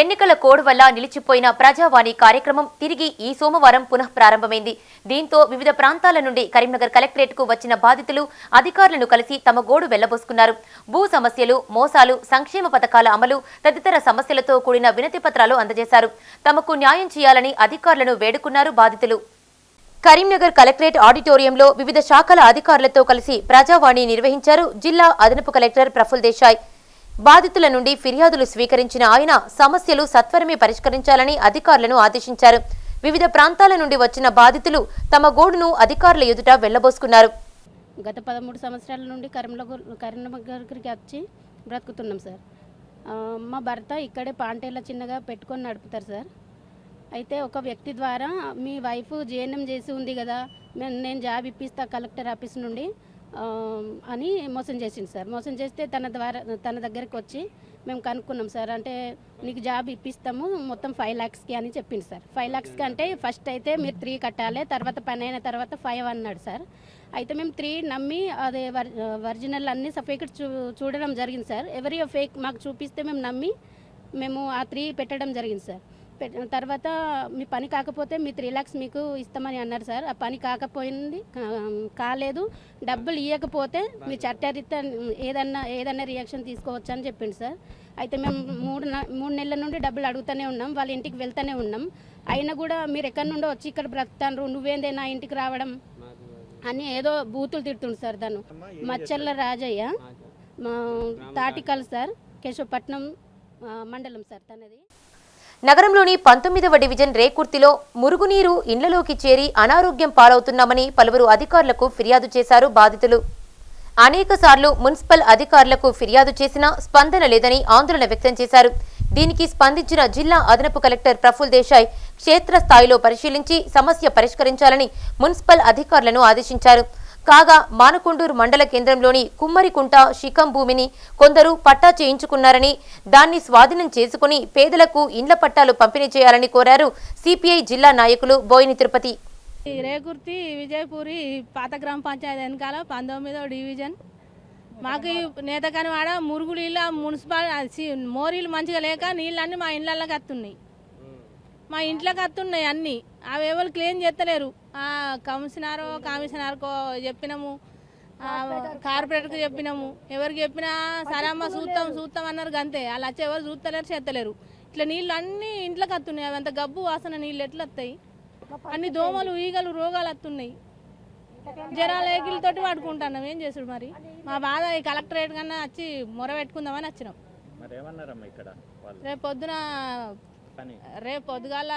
ఎన్నికల కోడ్ వల్ల నిలిచిపోయిన ప్రజావాణి కార్యక్రమం తిరిగి ఈ సోమవారం పునః ప్రారంభమైంది. దీంతో వివిధ ప్రాంతాల నుండి కరీంనగర్ కలెక్టరేట్కు వచ్చిన బాధితులు అధికారులను కలిసి తమ గోడు వెళ్ళబోసుకున్నారు. భూ సమస్యలు మోసాలు సంక్షేమ పథకాల అమలు తదితర సమస్యలతో కూడిన వినతి పత్రాలు అందజేశారు. తమకు న్యాయం చేయాలని అధికారులను వేడుకున్నారు బాధితులు. కరీంనగర్ కలెక్టరేట్ ఆడిటోరియంలో వివిధ శాఖల అధికారులతో కలిసి ప్రజావాణి నిర్వహించారు జిల్లా అదనపు కలెక్టర్ ప్రఫుల్ దేశాయ్. బాధితుల నుండి ఫిర్యాదులు స్వీకరించిన ఆయన సమస్యలు సత్వరమే పరిష్కరించాలని అధికారులను ఆదేశించారు. వివిధ ప్రాంతాల నుండి వచ్చిన బాధితులు తమ గోడును అధికారుల ఎదుట వెళ్ళబోసుకున్నారు. గత పదమూడు సంవత్సరాల నుండి కరీంనగర్ కరీంనగర్కి వచ్చి బ్రతుకుతున్నాం సార్. మా భర్త ఇక్కడే పాంటేల చిన్నగా పెట్టుకొని నడుపుతారు సార్. అయితే ఒక వ్యక్తి ద్వారా మీ వైఫ్ జీఎన్ఎం చేసి ఉంది కదా నేను జాబ్ ఇప్పిస్తా కలెక్టర్ ఆఫీస్ నుండి అని మోసం చేసింది సార్. మోసం చేస్తే తన ద్వారా తన దగ్గరికి వచ్చి మేము కనుక్కున్నాం సార్. అంటే నీకు జాబ్ ఇప్పిస్తాము మొత్తం ఫైవ్ ల్యాక్స్కి అని చెప్పింది సార్. ఫైవ్ ల్యాక్స్కి అంటే ఫస్ట్ అయితే మీరు త్రీ కట్టాలి తర్వాత పని అయిన తర్వాత ఫైవ్ అన్నాడు సార్. అయితే మేము త్రీ నమ్మి అదే వర్ ఒరిజినల్ అన్ని ఫేక్ చూ చూడడం జరిగింది సార్. ఎవరి ఫేక్ మాకు చూపిస్తే మేము నమ్మి మేము ఆ త్రీ పెట్టడం జరిగింది సార్. తర్వాత మీ పని కాకపోతే మీ త్రీ ల్యాక్స్ మీకు ఇస్తామని అన్నారు సార్. ఆ పని కాకపోయింది కాలేదు. డబ్బులు ఇవ్వకపోతే మీ చట్టరీత్యా ఏదన్నా ఏదన్నా రియాక్షన్ తీసుకోవచ్చు అని చెప్పింది సార్. అయితే మేము మూడు మూడు నెలల నుండి డబ్బులు అడుగుతూనే ఉన్నాం వాళ్ళ ఇంటికి వెళ్తూనే ఉన్నాం. అయినా కూడా మీరు ఎక్కడి నుండో వచ్చి ఇక్కడ బ్రతుకుతారు నువ్వేందే నా ఇంటికి రావడం అని ఏదో బూతులు తిడుతుండు సార్ తను. మచ్చల్ల రాజయ్య మా తాటికల్ సార్ కేశవపట్నం మండలం సార్ తనది. నగరంలోని పంతొమ్మిదవ డివిజన్ రేకుర్తిలో మురుగునీరు ఇండ్లలోకి చేరి అనారోగ్యం పాలవుతున్నామని పలువురు అధికారులకు ఫిర్యాదు చేశారు బాధితులు. అనేక సార్లు మున్సిపల్ అధికారులకు ఫిర్యాదు చేసినా స్పందన లేదని ఆందోళన వ్యక్తం చేశారు. దీనికి స్పందించిన జిల్లా అదనపు కలెక్టర్ ప్రఫుల్ దేశాయ్ క్షేత్రస్థాయిలో పరిశీలించి సమస్య పరిష్కరించాలని మున్సిపల్ అధికారులను ఆదేశించారు. కాగా మానకొండూరు మండల కేంద్రంలోని కుమ్మరికుంట శిఖం భూమిని కొందరు పట్టా చేయించుకున్నారని దాన్ని స్వాధీనం చేసుకుని పేదలకు ఇండ్ల పట్టాలు పంపిణీ చేయాలని కోరారు సిపిఐ జిల్లా నాయకులు బోయిని తిరుపతి. రేకుర్తి విజయపూరి పాత గ్రామ పంచాయతీ వెనకాల పంతొమ్మిదో డివిజన్. మాకు ఈ నేతకాని వాడ మురుగు నీళ్ళ మున్సిపల్ మోరీలు మంచిగా లేక నీళ్ళన్నీ మా ఇళ్ళల్లో వస్తున్నాయి మా ఇంట్లోకి వస్తున్నాయి అన్నీ. అవి ఎవరు క్లీన్ చేస్తలేరు ఆ, కమిషనర్ కమిషనర్కో చెప్పినాము. కార్పొరేటర్కి చెప్పినాము. ఎవరికి చెప్పినా సరే అమ్మ చూస్తాం చూస్తాం అన్నారు అంతే వాళ్ళు వచ్చి ఎవరు చూస్తలేరు చేస్తలేరు ఇట్లా నీళ్ళు అన్నీ ఇంట్లోకి వస్తున్నాయి అవి అంత గబ్బు వాసన నీళ్ళు ఎట్లా వస్తాయి? అన్ని దోమలు ఈగలు రోగాలు వస్తున్నాయి జ్వరాల ఏగిలతోటి పడుకుంటున్నాం. ఏం చేసుడు మరి? మా బాధ ఈ కలెక్టరేట్ కన్నా వచ్చి మొర పెట్టుకుందామని వచ్చినాం. రేపు పొద్దున రేపు పొద్దుగాల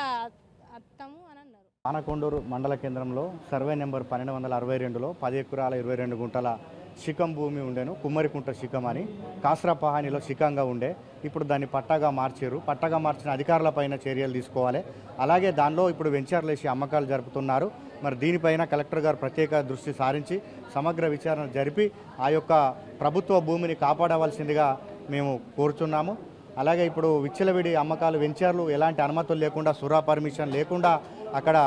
వస్తాము అని అన్నారు. ఆనకొండూరు మండల కేంద్రంలో సర్వే నెంబర్ పన్నెండు వందల అరవై రెండులో పది ఎకరాల ఇరవై రెండు గుంటల శిఖం భూమి ఉండేను కుమ్మరికుంట శిఖం అని. కాస్రా పహానీలో శిఖంగా ఉండే. ఇప్పుడు దాన్ని పట్టాగా మార్చారు. పట్టాగా మార్చిన అధికారులపైన చర్యలు తీసుకోవాలి. అలాగే దానిలో ఇప్పుడు వెంచర్లు వేసి అమ్మకాలు జరుపుతున్నారు. మరి దీనిపైన కలెక్టర్ గారు ప్రత్యేక దృష్టి సారించి సమగ్ర విచారణ జరిపి ఆ యొక్క ప్రభుత్వ భూమిని కాపాడవలసిందిగా మేము కోరుచున్నాము. అలాగే ఇప్పుడు విచ్చలవిడి అమ్మకాలు వెంచర్లు ఎలాంటి అనుమతులు లేకుండా సురా పర్మిషన్ లేకుండా అక్కడ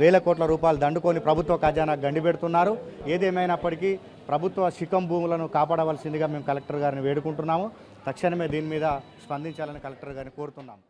వేల కోట్ల రూపాయలు దండుకొని ప్రభుత్వ ఖజానా గండిపెడుతున్నారు ఏదేమైనప్పటికీ ప్రభుత్వ శిఖం భూములను కాపాడవలసిందిగా మేము కలెక్టర్ గారిని వేడుకుంటున్నాము. తక్షణమే దీని మీద స్పందించాలని కలెక్టర్ గారిని కోరుతున్నాము.